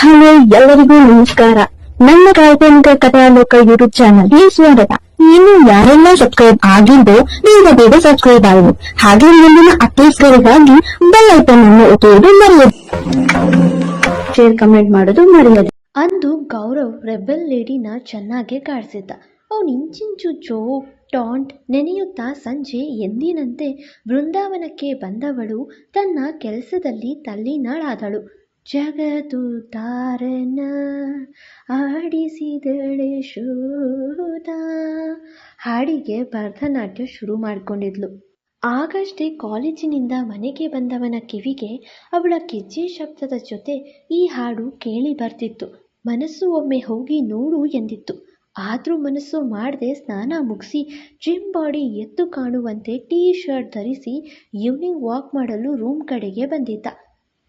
Hello ಎಲ್ಲರಿಗೂ ನಮಸ್ಕಾರ. ನನ್ನ ಕಾಲ್ಪನಿಕ ಕಥಾಲೋಕ ಯೂಟ್ಯೂಬ್ ಚಾನಲ್ಗೆ ಸ್ವಾಗತ. ನೀನು ಯಾರೆಲ್ಲ ಸಬ್ಸ್ಕ್ರೈಬ್ ಆಗಿದ್ದು ಬೇಗ ಬೇಗ ಸಬ್ಸ್ಕ್ರೈಬ್ ಆಗಿ. ಹಾಗೆ ಮುಂದಿನ ಅಪ್ಡೇಟ್ಸ್ಗಳಿಗಾಗಿ ಬೆಲ್ ಐಟನ್ ಅನ್ನು ಒತ್ತುವುದು ಮರೆಯದು ಶೇರ್ ಕಮೆಂಟ್ ಮಾಡೋದು ಮರೆಯದು. ಅಂದು ಗೌರವ್ ರೆಬೆಲ್ ಲೇಡಿನ ಚೆನ್ನಾಗಿ ಕಾಡಿಸಿದ್ದ. ಅವನು ಇಂಚಿಂಚು ಜೋಕ್ ಟಾಂಟ್ ನೆನೆಯುತ್ತಾ ಸಂಜೆ ಎಂದಿನಂತೆ ಬೃಂದಾವನಕ್ಕೆ ಬಂದವಳು. ತನ್ನ ಕೆಲಸದಲ್ಲಿ ತಲ್ಲಿನಾಳಾದಳು. ಜಗದುತಾರನ ಆಡಿಸಿದಳೆ ಶೋಧ ಹಾಡಿಗೆ ಭರತನಾಟ್ಯ ಶುರು ಮಾಡಿಕೊಂಡಿದ್ಲು. ಆಗಷ್ಟೇ ಕಾಲೇಜಿನಿಂದ ಮನೆಗೆ ಬಂದವನ ಕಿವಿಗೆ ಅವಳ ಕಿಚ್ಚೆ ಶಬ್ದದ ಜೊತೆ ಈ ಹಾಡು ಕೇಳಿ ಬರ್ತಿತ್ತು. ಮನಸ್ಸು ಒಮ್ಮೆ ಹೋಗಿ ನೋಡು ಎಂದಿತ್ತು. ಆದರೂ ಮನಸ್ಸು ಮಾಡದೆ ಸ್ನಾನ ಮುಗಿಸಿ ಜಿಮ್ ಬಾಡಿ ಎದ್ದು ಕಾಣುವಂತೆ ಟೀ ಶರ್ಟ್ ಧರಿಸಿ ಈವ್ನಿಂಗ್ ವಾಕ್ ಮಾಡಲು ರೂಮ್ ಕಡೆಗೆ ಬಂದಿದ್ದ.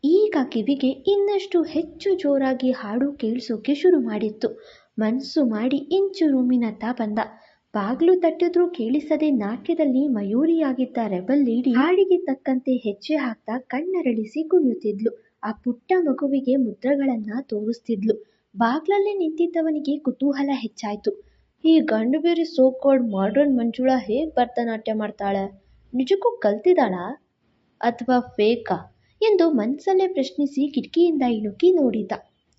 ಈಗ ಕಿವಿಗೆ ಇನ್ನಷ್ಟು ಹೆಚ್ಚು ಜೋರಾಗಿ ಹಾಡು ಕೇಳಿಸೋಕೆ ಶುರು ಮಾಡಿತ್ತು. ಮನಸ್ಸು ಮಾಡಿ ಇಂಚು ರೂಮಿನತ್ತ ಬಂದ. ಬಾಗ್ಲು ತಟ್ಟಿದ್ರೂ ಕೇಳಿಸದೆ ನಾಟ್ಯದಲ್ಲಿ ಮಯೂರಿಯಾಗಿದ್ದ ರೆಬಲ್ ಲೇಡಿ ಹಾಡಿಗೆ ತಕ್ಕಂತೆ ಹೆಜ್ಜೆ ಹಾಕ್ತಾ ಕಣ್ಣರಳಿಸಿ ಕುಣಿಯುತ್ತಿದ್ಲು. ಆ ಪುಟ್ಟ ಮಗುವಿಗೆ ಮುದ್ರಗಳನ್ನ ತೋರಿಸ್ತಿದ್ಲು. ಬಾಗ್ಲಲ್ಲೇ ನಿಂತಿದ್ದವನಿಗೆ ಕುತೂಹಲ ಹೆಚ್ಚಾಯ್ತು. ಈ ಗಂಡು ಬೇರೆ ಸೋಕೋಡ್ ಮಾಡ್ರನ್ ಮಂಜುಳಾ ಹೇಗ್ ಭರತನಾಟ್ಯ ಮಾಡ್ತಾಳೆ? ನಿಜಕ್ಕೂ ಕಲ್ತಿದ್ದಾಳಾ? ಅಥವಾ ಫೇಕಾ? ಎಂದು ಮನಸ್ಸಲ್ಲೇ ಪ್ರಶ್ನಿಸಿ ಕಿಟಕಿಯಿಂದ ಇಣುಕಿ ನೋಡಿದ್ದ.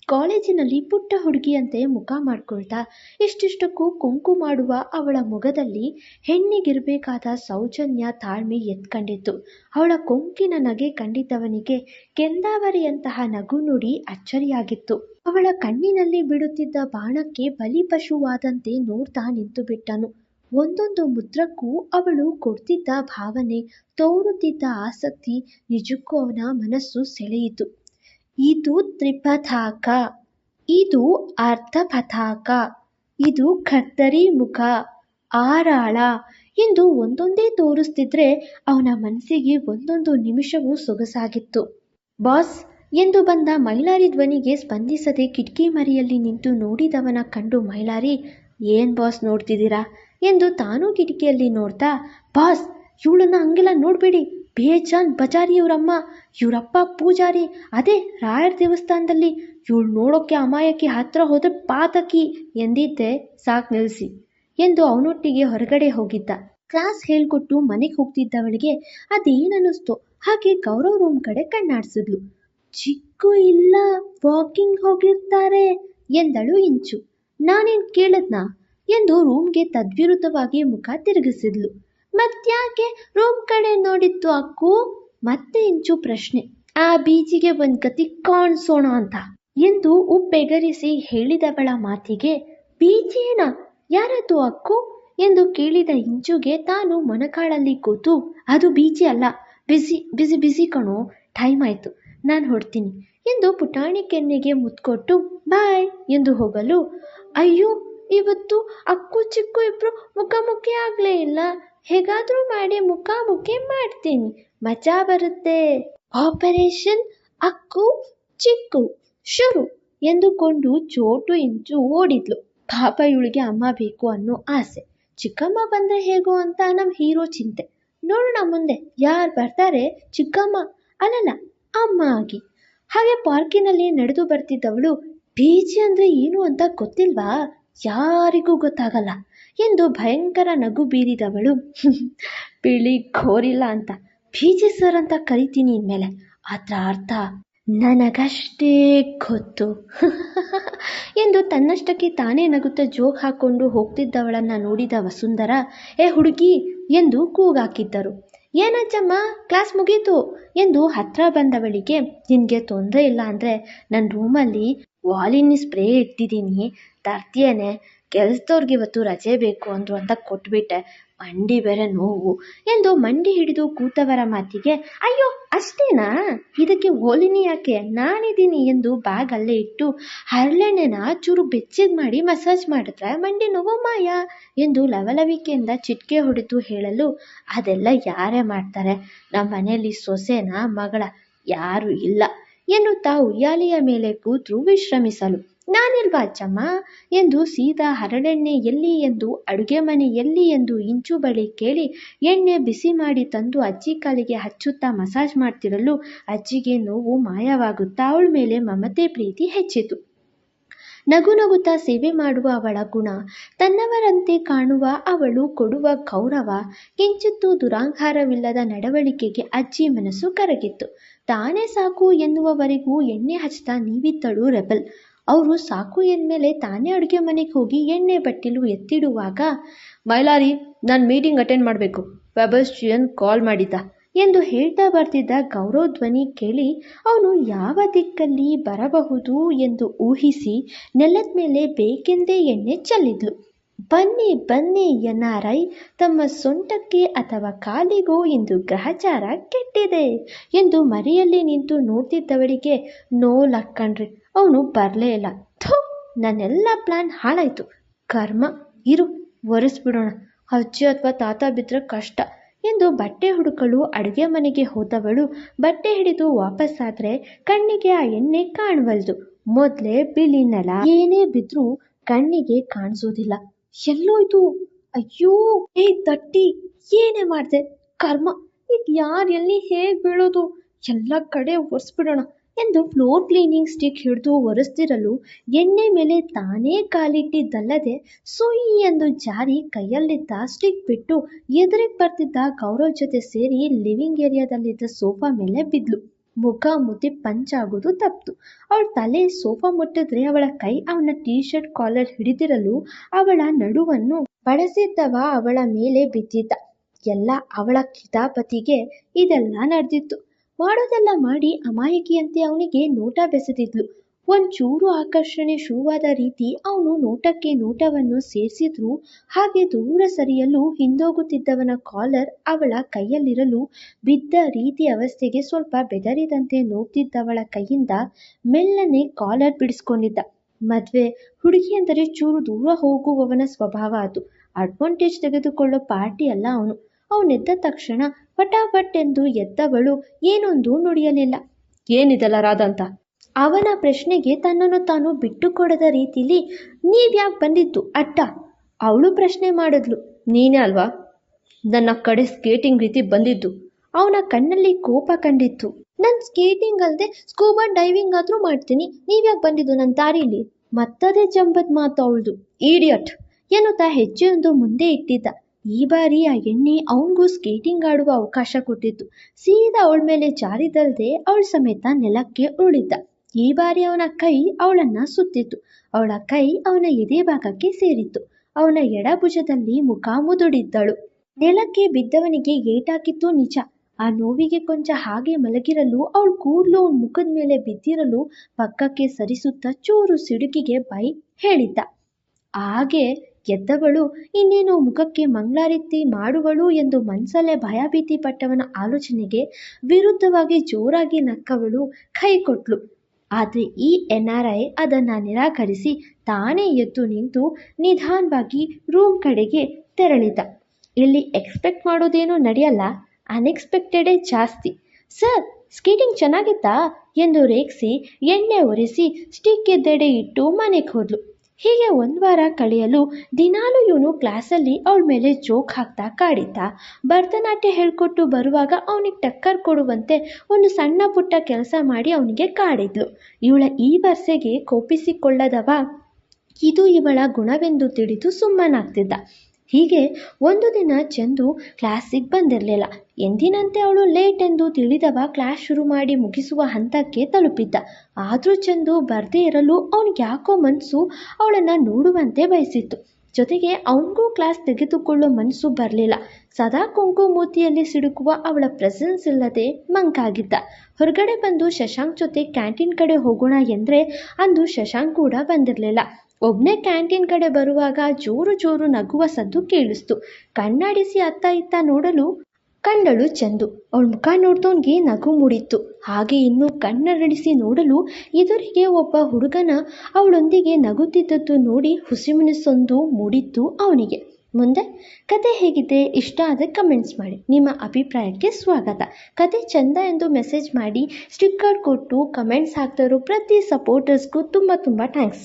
ಕಾಲೇಜಿನಲ್ಲಿ ಪುಟ್ಟ ಹುಡುಗಿಯಂತೆ ಮುಖ ಮಾಡ್ಕೊಳ್ತಾ, ಇಷ್ಟಿಷ್ಟಕ್ಕೂ ಕುಂಕು ಮಾಡುವ ಅವಳ ಮೊಗದಲ್ಲಿ ಹೆಣ್ಣಿಗಿರಬೇಕಾದ ಸೌಜನ್ಯ ತಾಳ್ಮೆ ಎತ್ಕಂಡಿತ್ತು. ಅವಳ ಕೊಂಕಿನ ನಗೆ ಕಂಡಿದ್ದವನಿಗೆ ಕೆಂದಾವರಿಯಂತಹ ನಗು ನುಡಿ ಅಚ್ಚರಿಯಾಗಿತ್ತು. ಅವಳ ಕಣ್ಣಿನಲ್ಲಿ ಬಿಡುತ್ತಿದ್ದ ಬಾಣಕ್ಕೆ ಬಲಿಪಶುವಾದಂತೆ ನೋಡ್ತಾ ನಿಂತು ಬಿಟ್ಟನು ಒಂದೊಂದು ಮುದ್ರಕ್ಕೂ ಅವಳು ಕೊಡ್ತಿದ್ದ ಭಾವನೆ, ತೋರುತ್ತಿದ್ದ ಆಸಕ್ತಿ, ನಿಜಕ್ಕೂ ಅವನ ಮನಸ್ಸು ಸೆಳೆಯಿತು. ಇದು ತ್ರಿಪಥಾಕ, ಇದು ಅರ್ಧಪಥಾಕ, ಇದು ಖದ್ದರಿ ಮುಖ, ಆರಾಳ ಎಂದು ಒಂದೊಂದೇ ತೋರಿಸ್ತಿದ್ರೆ ಅವನ ಮನಸ್ಸಿಗೆ ಒಂದೊಂದು ನಿಮಿಷವೂ ಸೊಗಸಾಗಿತ್ತು. ಬಾಸ್, ಎಂದು ಬಂದ ಮೈಲಾರಿ ಧ್ವನಿಗೆ ಸ್ಪಂದಿಸದೆ ಕಿಟಕಿ ಮರಿಯಲ್ಲಿ ನಿಂತು ನೋಡಿದವನ ಕಂಡು ಮೈಲಾರಿ, ಏನ್ ಬಾಸ್ ನೋಡ್ತಿದ್ದೀರಾ? ಎಂದು ತಾನೂ ಕಿಟಕಿಯಲ್ಲಿ ನೋಡ್ತಾ, ಬಾಸ್, ಇವಳನ್ನ ಹಂಗೆಲ್ಲ ನೋಡಬೇಡಿ. ಬೇಜಾನ್ ಬಜಾರಿ ಇವರಮ್ಮ ಇವರಪ್ಪ ಪೂಜಾರಿ. ಅದೇ ರಾಯರ್ ದೇವಸ್ಥಾನದಲ್ಲಿ. ಇವಳು ನೋಡೋಕ್ಕೆ ಅಮಾಯಕಿ ಹತ್ರ ಹೋದರೆ ಪಾತಕಿ ಎಂದಿದ್ದೆ ಸಾಕು ನಿಲ್ಲಿಸಿ ಎಂದು ಅವನೊಟ್ಟಿಗೆ ಹೊರಗಡೆ ಹೋಗಿದ್ದ. ಕ್ಲಾಸ್ ಹೇಳ್ಕೊಟ್ಟು ಮನೆಗೆ ಹೋಗ್ತಿದ್ದವಳಿಗೆ ಅದೇನನ್ನಿಸ್ತು? ಹಾಗೆ ಗೌರವ್ ರೂಮ್ ಕಡೆ ಕಣ್ಣಾಡ್ಸಿದ್ಲು. ಚಿಕ್ಕು ಇಲ್ಲ, ವಾಕಿಂಗ್ ಹೋಗಿರ್ತಾರೆ ಎಂದಳು ಇಂಚು. ನಾನೇನ್ ಕೇಳದ್ನಾ? ಎಂದು ರೂಮ್ಗೆ ತದ್ವಿರುದ್ಧವಾಗಿ ಮುಖ ತಿರುಗಿಸಿದ್ಲು. ಮತ್ತ್ಯಾಕೆ ರೂಮ್ ಕಡೆ ನೋಡಿತ್ತು ಅಕ್ಕು? ಮತ್ತೆ ಇಂಚು ಪ್ರಶ್ನೆ. ಆ ಬೀಚಿಗೆ ಒಂದ್ ಗತಿ ಕಾಣಿಸೋಣ ಅಂತ ಎಂದು ಉಪ್ಪೆಗರಿಸಿ ಹೇಳಿದವಳ ಮಾತಿಗೆ, ಬೀಚೇನ? ಯಾರದು ಅಕ್ಕು? ಎಂದು ಕೇಳಿದ ಇಂಚುಗೆ ತಾನು ಮೊನಕಾಳಲ್ಲಿ ಕೂತು, ಅದು ಬೀಚಿ ಅಲ್ಲ. ಬಿಸಿ ಬಿಸಿ ಬಿಸಿ ಕಣೋ. ಟೈಮ್ ಆಯ್ತು. ನಾನು ಹೊಡ್ತೀನಿ ಎಂದು ಪುಟಾಣಿ ಕೆನ್ನೆಗೆ ಮುತ್ಕೊಟ್ಟು, ಬಾಯ್ ಎಂದು ಹೋಗಲು, ಅಯ್ಯೋ ಇವತ್ತು ಅಕ್ಕು ಚಿಕ್ಕು ಇಬ್ಬರು ಮುಖಾಮುಖಿ ಆಗಲೇ ಇಲ್ಲ. ಹೇಗಾದರೂ ಮಾಡಿ ಮುಖಾಮುಖಿ ಮಾಡ್ತೀನಿ. ಮಜಾ ಬರುತ್ತೆ. ಆಪರೇಷನ್ ಅಕ್ಕು ಚಿಕ್ಕು ಶುರು ಎಂದುಕೊಂಡು ಚೋಟು ಇಂಚು ಓಡಿದ್ಲು. ಪಾಪ ಇವಳಿಗೆ ಅಮ್ಮ ಬೇಕು ಅನ್ನೋ ಆಸೆ. ಚಿಕ್ಕಮ್ಮ ಬಂದ್ರೆ ಹೇಗೋ ಅಂತ ನಮ್ಮ ಹೀರೋ ಚಿಂತೆ. ನೋಡೋಣ ಮುಂದೆ ಯಾರು ಬರ್ತಾರೆ ಚಿಕ್ಕಮ್ಮ? ಅಲ್ಲಲ್ಲ, ಅಮ್ಮ ಆಗಿ. ಹಾಗೆ ಪಾರ್ಕಿನಲ್ಲಿ ನಡೆದು ಬರ್ತಿದ್ದವಳು ಬೀಜಿ ಅಂದ್ರೆ ಏನು ಅಂತ ಗೊತ್ತಿಲ್ವಾ? ಯಾರಿಗೂ ಗೊತ್ತಾಗಲ್ಲ ಎಂದು ಭಯಂಕರ ನಗು ಬೀರಿದವಳು. ಬಿಳಿ ಘೋರಿಲ್ಲ ಅಂತ, ಪಿ ಜಿ ಸರ್ ಅಂತ ಕರಿತೀನಿ ಇನ್ಮೇಲೆ. ಅದರ ಅರ್ಥ, ನನಗಷ್ಟೇ ಗೊತ್ತು. ಎಂದು ತನ್ನಷ್ಟಕ್ಕೆ ತಾನೇ ನಗುತ್ತಾ ಜೋಗ್ ಹಾಕೊಂಡು ಹೋಗ್ತಿದ್ದವಳನ್ನ ನೋಡಿದ ವಸುಂಧರ, ಏ ಹುಡುಗಿ, ಎಂದು ಕೂಗಾಕಿದ್ದರು. ಏನಜ್ಜಮ್ಮ ಕ್ಲಾಸ್ ಮುಗೀತು, ಎಂದು ಹತ್ರ ಬಂದವಳಿಗೆ, ನಿನಗೆ ತೊಂದರೆ ಇಲ್ಲ ಅಂದರೆ ನನ್ನ ರೂಮಲ್ಲಿ ವಾಲಿನಿ ಸ್ಪ್ರೇ ಇಟ್ಟಿದ್ದೀನಿ. ತರ್ತೀಯೇನೆ? ಕೆಲಸದವ್ರಿಗೆ ಇವತ್ತು ರಜೆ ಬೇಕು ಅಂದರು ಅಂತ ಕೊಟ್ಬಿಟ್ಟೆ. ಮಂಡಿ ಬೇರೆ ನೋವು. ಎಂದು ಮಂಡಿ ಹಿಡಿದು ಕೂತವರ ಮಾತಿಗೆ, ಅಯ್ಯೋ, ಅಷ್ಟೇನಾ? ಇದಕ್ಕೆ ಹೋಲಿನಿ ಯಾಕೆ? ನಾನಿದ್ದೀನಿ ಎಂದು ಬ್ಯಾಗ್ ಅಲ್ಲೇ ಇಟ್ಟು, ಹರಳೆಣ್ಣೆನ ಚೂರು ಬೆಚ್ಚಗೆ ಮಾಡಿ ಮಸಾಜ್ ಮಾಡಿದ್ರೆ ಮಂಡಿ ನೋವು ಮಾಯ? ಎಂದು ಲವಲವಿಕೆಯಿಂದ ಚಿಟ್ಕೆ ಹೊಡೆದು ಹೇಳಲು, ಅದೆಲ್ಲ ಯಾರೇ ಮಾಡ್ತಾರೆ? ನಮ್ಮ ಮನೆಯಲ್ಲಿ ಸೊಸೆನ ಮಗಳ ಯಾರೂ ಇಲ್ಲ. ಎನ್ನುತ್ತಾ ಉಯ್ಯಾಲೆಯ ಮೇಲೆ ಕೂತು ವಿಶ್ರಮಿಸಲು. ನಾನಿಲ್ವಾ ಅಚ್ಚಮ್ಮ ಎಂದು ಸೀದಾ ಹರಳೆಣ್ಣೆ ಎಲ್ಲಿ ಎಂದು, ಅಡುಗೆ ಮನೆ ಎಲ್ಲಿ ಎಂದು ಇಂಚು ಬಳಿ ಕೇಳಿ ಎಣ್ಣೆ ಬಿಸಿ ಮಾಡಿ ತಂದು ಅಜ್ಜಿ ಕಾಲಿಗೆ ಹಚ್ಚುತ್ತಾ ಮಸಾಜ್ ಮಾಡ್ತಿರಲು ಅಜ್ಜಿಗೆ ನೋವು ಮಾಯವಾಗುತ್ತಾ ಅವಳ ಮೇಲೆ ಮಮತೆ ಪ್ರೀತಿ ಹೆಚ್ಚಿತು. ನಗು ನಗುತ್ತಾ ಸೇವೆ ಮಾಡುವ ಅವಳ ಗುಣ. ತನ್ನವರಂತೆ ಕಾಣುವ ಅವಳು ಕೊಡುವ ಗೌರವ. ಕಿಂಚಿತ್ತೂ ದುರಾಂಕಾರವಿಲ್ಲದ ನಡವಳಿಕೆಗೆ ಅಜ್ಜಿ ಮನಸ್ಸು ಕರಗಿತ್ತು. ತಾನೇ ಸಾಕು ಎನ್ನುವವರೆಗೂ ಎಣ್ಣೆ ಹಚ್ತಾ ನೀವಿದ್ದಳು ರೆಬಲ್. ಅವರು ಸಾಕು ಎಂದಮೇಲೆ ತಾನೇ ಅಡುಗೆ ಮನೆಗೆ ಹೋಗಿ ಎಣ್ಣೆ ಬಟ್ಟಿಲು ಎತ್ತಿಡುವಾಗ, ಮೈಲಾರಿ, ನಾನು ಮೀಟಿಂಗ್ ಅಟೆಂಡ್ ಮಾಡಬೇಕು. ಫೆಬಸ್ಟಿಯನ್ ಕಾಲ್ ಮಾಡಿದ್ದ. ಎಂದು ಹೇಳ್ತಾ ಬರ್ತಿದ್ದ ಗೌರವ ಧ್ವನಿ ಕೇಳಿ ಅವನು ಯಾವ ದಿಕ್ಕಲ್ಲಿ ಬರಬಹುದು ಎಂದು ಊಹಿಸಿ ನೆಲದ ಮೇಲೆ ಬೇಕೆಂದೇ ಎಣ್ಣೆ ಚೆಲ್ಲಿದ್ಲು. ಬನ್ನಿ ಬನ್ನಿ ಎನ್ ಆರ್ ಐ ತಮ್ಮ ಸೊಂಟಕ್ಕೆ ಅಥವಾ ಕಾಲಿಗೋ ಎಂದು ಗ್ರಹಚಾರ ಕೆಟ್ಟಿದೆ ಎಂದು ಮರಿಯಲ್ಲಿ ನಿಂತು ನೋಡ್ತಿದ್ದವಳಿಗೆ ನೋ ಲಕ್ಕಣ್ರಿ ಅವನು ಬರಲೇ ಇಲ್ಲ. ಥೂ, ನನ್ನೆಲ್ಲ ಪ್ಲಾನ್ ಹಾಳಾಯಿತು. ಕರ್ಮ, ಇರು, ಒರೆಸ್ಬಿಡೋಣ. ಅಜ್ಜಿ ಅಥವಾ ತಾತ ಬಿದ್ದರೆ ಕಷ್ಟ. ಎಂದು ಬಟ್ಟೆ ಹುಡುಕಲು ಅಡುಗೆ ಮನೆಗೆ ಹೋದವಳು ಬಟ್ಟೆ ಹಿಡಿದು ವಾಪಸ್ಸಾದ್ರೆ ಕಣ್ಣಿಗೆ ಆ ಎಣ್ಣೆ ಕಾಣವಲ್ದು. ಮೊದಲೇ ಬಿಳಿ ನೆಲ. ಏನೇ ಬಿದ್ರೂ ಕಣ್ಣಿಗೆ ಕಾಣಿಸೋದಿಲ್ಲ. ಎಲ್ಲೋಯ್ತು. ಅಯ್ಯೋ, ಏ ತಟ್ಟಿ ಏನೇ ಮಾಡಿದೆ? ಕರ್ಮ. ಈಗ ಯಾರು ಎಲ್ಲಿ ಹೇಗೆ ಬೀಳೋದು? ಎಲ್ಲ ಕಡೆ ಒರೆಸ್ಬಿಡೋಣ. ಎಂದು ಫ್ಲೋರ್ ಕ್ಲೀನಿಂಗ್ ಸ್ಟಿಕ್ ಹಿಡಿದು ಒರೆಸ್ತಿರಲು ಎಣ್ಣೆ ಮೇಲೆ ತಾನೇ ಕಾಲಿಟ್ಟಿದ್ದಲ್ಲದೆ ಸುಯ್ ಎಂದು ಜಾರಿ ಕೈಯಲ್ಲಿದ್ದ ಸ್ಟಿಕ್ ಬಿಟ್ಟು ಎದುರಿಗೆ ಬರ್ತಿದ್ದ ಗೌರವ್ ಜೊತೆ ಸೇರಿ ಲಿವಿಂಗ್ ಏರಿಯಾದಲ್ಲಿದ್ದ ಸೋಫಾ ಮೇಲೆ ಬಿದ್ಲು. ಮುಖ ಮುದ್ದೆ ಪಂಚಾಗೋದು ತಪ್ಪಿತು ಅವಳ ತಲೆ ಸೋಫಾ ಮುಟ್ಟಿದ್ರೆ ಅವಳ ಕೈ ಅವನ ಟೀ ಶರ್ಟ್ ಕಾಲರ್ ಹಿಡಿದಿರಲು ಅವಳ ನಡುವನ್ನು ಬಳಸಿದ್ದವ ಅವಳ ಮೇಲೆ ಬಿದ್ದಿದ್ದ. ಎಲ್ಲ ಅವಳ ಕಿತಾಪತಿಗೆ ಇದೆಲ್ಲ ನಡೆದಿತ್ತು. ಮಾಡೋದೆಲ್ಲ ಮಾಡಿ ಅಮಾಯಕಿಯಂತೆ ಅವನಿಗೆ ನೋಟ ಬೆಸೆದಿದ್ಲು. ಒಂಚೂರು ಆಕರ್ಷಣೆ ಶುರುವಾದ ರೀತಿ ಅವನು ನೋಟಕ್ಕೆ ನೋಟವನ್ನು ಸೇರಿಸಿದ್ರು. ಹಾಗೆ ದೂರ ಸರಿಯಲು ಹಿಂದೋಗುತ್ತಿದ್ದವನ ಕಾಲರ್ ಅವಳ ಕೈಯಲ್ಲಿರಲು ಬಿದ್ದ ರೀತಿ ಅವಸ್ಥೆಗೆ ಸ್ವಲ್ಪ ಬೆದರಿದಂತೆ ನೋಡ್ತಿದ್ದವಳ ಕೈಯಿಂದ ಮೆಲ್ಲನೆ ಕಾಲರ್ ಬಿಡಿಸ್ಕೊಂಡಿದ್ದ. ಮದ್ವೆ, ಹುಡುಗಿ ಅಂದರೆ ಚೂರು ದೂರ ಹೋಗುವವನ ಸ್ವಭಾವ ಅದು. ಅಡ್ವಾಂಟೇಜ್ ತೆಗೆದುಕೊಳ್ಳೋ ಪಾರ್ಟಿ ಅಲ್ಲ ಅವನು. ಅವನೆದ್ದ ತಕ್ಷಣ ಪಟಾಪಟ್ ಎಂದು ಎದ್ದವಳು, ಏನೊಂದು ನುಡಿಯಲಿಲ್ಲ. ಏನಿದೆಲ್ಲ ರಾಧಾಂತ ಅವನ ಪ್ರಶ್ನೆಗೆ ತನ್ನನ್ನು ತಾನು ಬಿಟ್ಟುಕೊಡದ ರೀತಿಲಿ ನೀವ್ಯಾಕೆ ಬಂದಿದ್ದು, ಅಟ್ಟ? ಅವಳು ಪ್ರಶ್ನೆ ಮಾಡಿದ್ಲು. ನೀನೇ ಅಲ್ವಾ? ನನ್ನ ಕಡೆ ಸ್ಕೇಟಿಂಗ್ ರೀತಿ ಬಂದಿದ್ದು. ಅವನ ಕಣ್ಣಲ್ಲಿ ಕೋಪ ಕಂಡಿತ್ತು. ನಾನು ಸ್ಕೇಟಿಂಗ್ ಅಲ್ಲದೆ ಸ್ಕೂಬಾ ಡೈವಿಂಗ್ ಆದರೂ ಮಾಡ್ತೀನಿ. ನೀವ್ಯಾಕೆ ಬಂದಿದ್ದು ನನ್ನ ದಾರಿಲಿ? ಮತ್ತದೇ ಜಂಬದ್ ಮಾತು ಅವಳ್ದು. ಈಡಿಯಟ್ ಎನ್ನುತ್ತಾ ಹೆಜ್ಜೆಯೊಂದು ಮುಂದೆ ಇಟ್ಟಿದ್ದ. ಈ ಬಾರಿ ಆ ಎಣ್ಣೆ ಅವನಿಗೂ ಸ್ಕೇಟಿಂಗ್ ಆಡುವ ಅವಕಾಶ ಕೊಟ್ಟಿತ್ತು. ಸೀದಾ ಅವಳ ಮೇಲೆ ಜಾರಿದಲ್ದೆ ಅವಳ ಸಮೇತ ನೆಲಕ್ಕೆ ಉರುಳಿದ್ದ. ಈ ಬಾರಿ ಅವನ ಕೈ ಅವಳನ್ನ ಸುತ್ತಿತ್ತು. ಅವಳ ಕೈ ಅವನ ಎದೆ ಭಾಗಕ್ಕೆ ಸೇರಿತ್ತು. ಅವನ ಎಡಭುಜದಲ್ಲಿ ಮುಖ ಮುದುಡಿದ್ದಳು. ನೆಲಕ್ಕೆ ಬಿದ್ದವನಿಗೆ ಏಟಾಕಿತ್ತು ನಿಜ. ಆ ನೋವಿಗೆ ಕೊಂಚ ಹಾಗೆ ಮಲಗಿರಲು ಅವಳ ಕೂದಲು ಮುಖದ ಮೇಲೆ ಬಿದ್ದಿರಲು ಪಕ್ಕಕ್ಕೆ ಸರಿಸುತ್ತ ಚೂರು ಸಿಡುಕಿಗೆ ಬೈ ಹೇಳಿದ್ದ. ಹಾಗೆ ಎದ್ದವಳು ಇನ್ನೇನು ಮುಖಕ್ಕೆ ಮಂಗಳಾರತಿ ಮಾಡುವಳು ಎಂದು ಮನಸಲ್ಲೇ ಭಯಭೀತಿ ಪಟ್ಟವನ ಆಲೋಚನೆಗೆ ವಿರುದ್ಧವಾಗಿ ಜೋರಾಗಿ ನಕ್ಕವಳು ಕೈ ಕೊಟ್ಲು ಆದರೆ ಈ ಎನ್ ಆರ್ ಐ ಅದನ್ನು ನಿರಾಕರಿಸಿ ತಾನೇ ಎದ್ದು ನಿಂತು ನಿಧಾನವಾಗಿ ರೂಮ್ ಕಡೆಗೆ ತೆರಳಿದ. ಇಲ್ಲಿ ಎಕ್ಸ್ಪೆಕ್ಟ್ ಮಾಡೋದೇನೂ ನಡೆಯಲ್ಲ, ಅನ್ಎಕ್ಸ್ಪೆಕ್ಟೆಡೇ ಜಾಸ್ತಿ. ಸರ್, ಸ್ಕೇಟಿಂಗ್ ಚೆನ್ನಾಗಿತ್ತಾ? ಎಂದು ರೇಗಿಸಿ ಎಣ್ಣೆ ಒರೆಸಿ ಸ್ಟಿಕ್ ಎದ್ದೆಡೆ ಇಟ್ಟು ಮನೆಗೆ ಹೋದ್ಲು. ಹೀಗೆ ಒಂದು ವಾರ ಕಳೆಯಲು ದಿನಾಲೂ ಇವನು ಕ್ಲಾಸಲ್ಲಿ ಅವಳ ಮೇಲೆ ಜೋಕ್ ಹಾಕ್ತಾ ಕಾಡಿದ್ದ. ಭರತನಾಟ್ಯ ಹೇಳ್ಕೊಟ್ಟು ಬರುವಾಗ ಅವನಿಗೆ ಟಕ್ಕರ್ ಕೊಡುವಂತೆ ಒಂದು ಸಣ್ಣ ಪುಟ್ಟ ಕೆಲಸ ಮಾಡಿ ಅವನಿಗೆ ಕಾಡಿದ್ಲು. ಇವಳ ಈ ವರ್ಷೆಗೆ ಕೋಪಿಸಿಕೊಳ್ಳದವ? ಇದು ಇವಳ ಗುಣವೆಂದು ತಿಳಿದು ಸುಮ್ಮನಾಗ್ತಿದ್ದ. ಹೀಗೆ ಒಂದು ದಿನ ಚಂದು ಕ್ಲಾಸಿಗೆ ಬಂದಿರಲಿಲ್ಲ. ಎಂದಿನಂತೆ ಅವಳು ಲೇಟ್ ಎಂದು ತಿಳಿದವ ಕ್ಲಾಸ್ ಶುರು ಮಾಡಿ ಮುಗಿಸುವ ಹಂತಕ್ಕೆ ತಲುಪಿದ್ದ. ಆದರೂ ಚಂದು ಬರದೇ ಇರಲು ಅವನಿಗೆ ಯಾಕೋ ಮನಸ್ಸು ಅವಳನ್ನು ನೋಡುವಂತೆ ಬಯಸಿತ್ತು. ಜೊತೆಗೆ ಅವನಿಗೂ ಕ್ಲಾಸ್ ತೆಗೆದುಕೊಳ್ಳೋ ಮನಸ್ಸು ಬರಲಿಲ್ಲ. ಸದಾ ಕುಂಕುಮೂತಿಯಲ್ಲಿ ಸಿಡುಕುವ ಅವಳ ಪ್ರೆಸೆನ್ಸ್ ಇಲ್ಲದೆ ಮಂಕಾಗಿದ್ದ. ಹೊರಗಡೆ ಬಂದು ಶಶಾಂಕ್ ಜೊತೆ ಕ್ಯಾಂಟೀನ್ ಕಡೆ ಹೋಗೋಣ ಎಂದರೆ ಅಂದು ಶಶಾಂಕ್ ಕೂಡ ಬಂದಿರಲಿಲ್ಲ. ಒಬ್ಬನೇ ಕ್ಯಾಂಟೀನ್ ಕಡೆ ಬರುವಾಗ ಜೋರು ಜೋರು ನಗುವ ಸದ್ದು ಕೇಳಿಸ್ತು. ಕಣ್ಣಾಡಿಸಿ ಅತ್ತ ಇತ್ತ ನೋಡಲು ಕಂಡಳು ಚಂದು. ಅವಳ ಮುಖ ನೋಡ್ದವನಿಗೆ ನಗು ಮೂಡಿತ್ತು. ಹಾಗೆ ಇನ್ನು ಕಣ್ಣರಡಿಸಿ ನೋಡಲು ಎದುರಿಗೆ ಒಬ್ಬ ಹುಡುಗನ ಅವಳೊಂದಿಗೆ ನಗುತ್ತಿದ್ದದ್ದು ನೋಡಿ ಹುಸಿಮುನಿಸೊಂದು ಮೂಡಿತ್ತು ಅವನಿಗೆ. ಮುಂದೆ, ಕತೆ ಹೇಗಿದೆ? ಇಷ್ಟ ಆದರೆ ಕಮೆಂಟ್ಸ್ ಮಾಡಿ. ನಿಮ್ಮ ಅಭಿಪ್ರಾಯಕ್ಕೆ ಸ್ವಾಗತ. ಕತೆ ಚಂದ ಎಂದು ಮೆಸೇಜ್ ಮಾಡಿ ಸ್ಟಿಕ್ಕರ್ ಕೊಟ್ಟು ಕಮೆಂಟ್ಸ್ ಹಾಕ್ತಾರೋ ಪ್ರತಿ ಸಪೋರ್ಟರ್ಸ್ಗೂ ತುಂಬ ತುಂಬ ಥ್ಯಾಂಕ್ಸ್